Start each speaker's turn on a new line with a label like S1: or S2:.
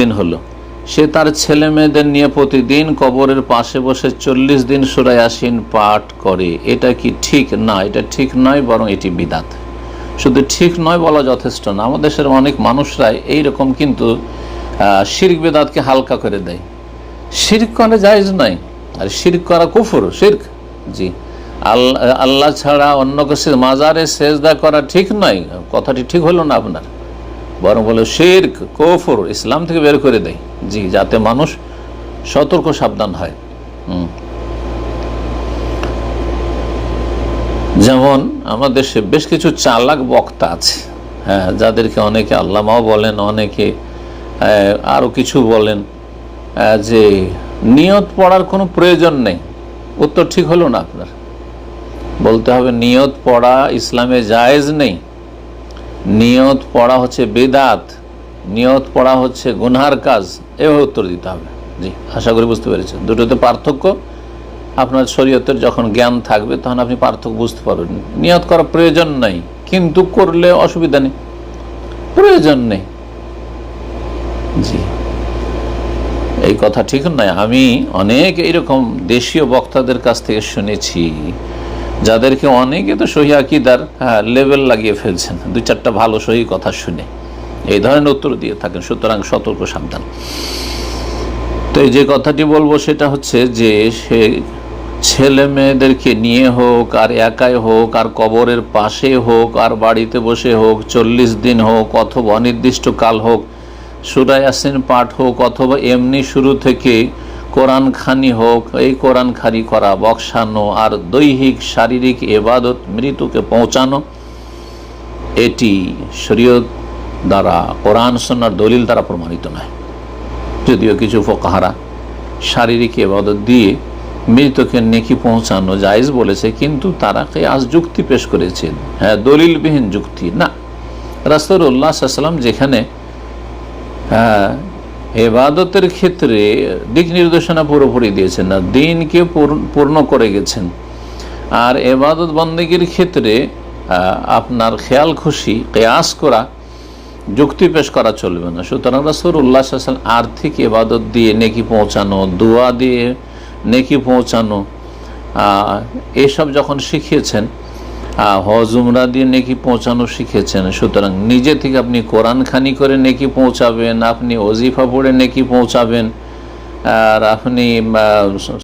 S1: দিন হলো। সে তার ছেলে মেয়েদের নিয়ে প্রতিদিন কবরের পাশে বসে চল্লিশ দিন সুরাই আসিন পাঠ করে। এটা কি ঠিক? না, এটা ঠিক নয়, বরং এটি বিদাত। শুধু ঠিক নয় বলা যথেষ্ট না, আমাদের দেশের অনেক মানুষরাই এইরকম কিন্তু শির্ক বেদাতকে হালকা করে দেয়। শির্ক করা জায়েজ নয়। আর শির্ক করা কুফুর, শির্ক? জি। আল্লাহ আল্লাহ ছাড়া অন্য কিছু মাজারে সেজদা করা ঠিক নয়। কথাটি ঠিক হলো না আপনার? বরং বলে শির্ক, কফর, ইসলাম থেকে বের করে দেয়। জি, যাতে মানুষ সতর্ক, সাবধান হয়। যেমন আমাদের দেশে বেশ কিছু চালাক বক্তা আছে। হ্যাঁ যাদেরকে অনেকে আল্লামাও বলেন, অনেকে আরও কিছু বলেন যে নিয়ত পড়ার কোনো প্রয়োজন নেই। উত্তর ঠিক হলো না আপনার। বলতে হবে নিয়ত পড়া ইসলামে জায়েজ নেই। নিয়ত পড়া হচ্ছে বেদাত, নিয়ত পড়া হচ্ছে গুনহার কাজ। এভাবে উত্তর দিতে হবে। জি, আশা করি বুঝতে পেরেছেন দুটোতে পার্থক্য। আপনার শরীয়তের যখন জ্ঞান থাকবে, তখন আপনি পার্থক্য বুঝতে পারবেন। নিয়ত করার প্রয়োজন নাই, কিন্তু করলে অসুবিধা নেই। প্রয়োজন নেই। জি। এই কথা ঠিক নয়। আমি অনেক এইরকম দেশীয় বক্তাদের কাছ থেকে শুনেছি। যাদেরকে অনেকে তো সহি আকিদার হ্যাঁ লেভেল লাগিয়ে ফেলছেন। দুই চারটা ভালো সহি কথা শুনে। এই ধরনের উত্তর দিয়ে থাকেন, সুতরাং সতর্ক, সাবধান। তো যে কথাটি বলব, সেটা হচ্ছে যে সে ছেলে মেয়েদেরকে নিয়ে হোক, আর একাই হোক, আর কবরের পাশে হোক, আর বাড়িতে বসে হোক, চল্লিশ দিন হোক, অথবা অনির্দিষ্ট কাল হোক সুরায় আসিন পাঠ হোক, অথবা এমনি শুরু থেকে কোরআন খানি হোক, এই কোরআন খানি করা বক্সানো আর দৈহিক, শারীরিক এবাদত মৃত্যুকে পৌঁছানো, এটি শরীয়ত দ্বারা, কোরআন সন্ন্যার দলিল দ্বারা প্রমাণিত নয়। যদিও কিছু ফোকাহারা শারীরিক এবাদত দিয়ে মৃতকে নেকি পৌঁছানো জায়েজ বলেছে, কিন্তু তারা আজ যুক্তি পেশ করেছেন হ্যাঁ দলিলবিহীন যুক্তি না। রাস্তরুল্লাহ সাল্লাম যেখানে হ্যাঁ এবাদতের ক্ষেত্রে দিক নির্দেশনা পুরোপুরি দিয়েছেন না, দিনকে পূর্ণ- করে গেছেন। আর এবাদত বন্দীগীর ক্ষেত্রে আপনার খেয়াল খুশি, কেয়াস করা, যুক্তি পেশ করা চলবে না। সুতরাং রাসুল উল্লাহ আর্থিক এবাদত দিয়ে নেকি পৌঁছানো, দোয়া দিয়ে নেকি পৌঁছানো এসব যখন শিখিয়েছেন হজ উমরা দিয়ে নেকি পৌঁছানো শিখেছেন। সুতরাং নিজে থেকে আপনি কোরআন খানি করে নেকি পৌঁছাবেন, আপনি অজিফা পড়ে নেকি পৌঁছাবেন, আর আপনি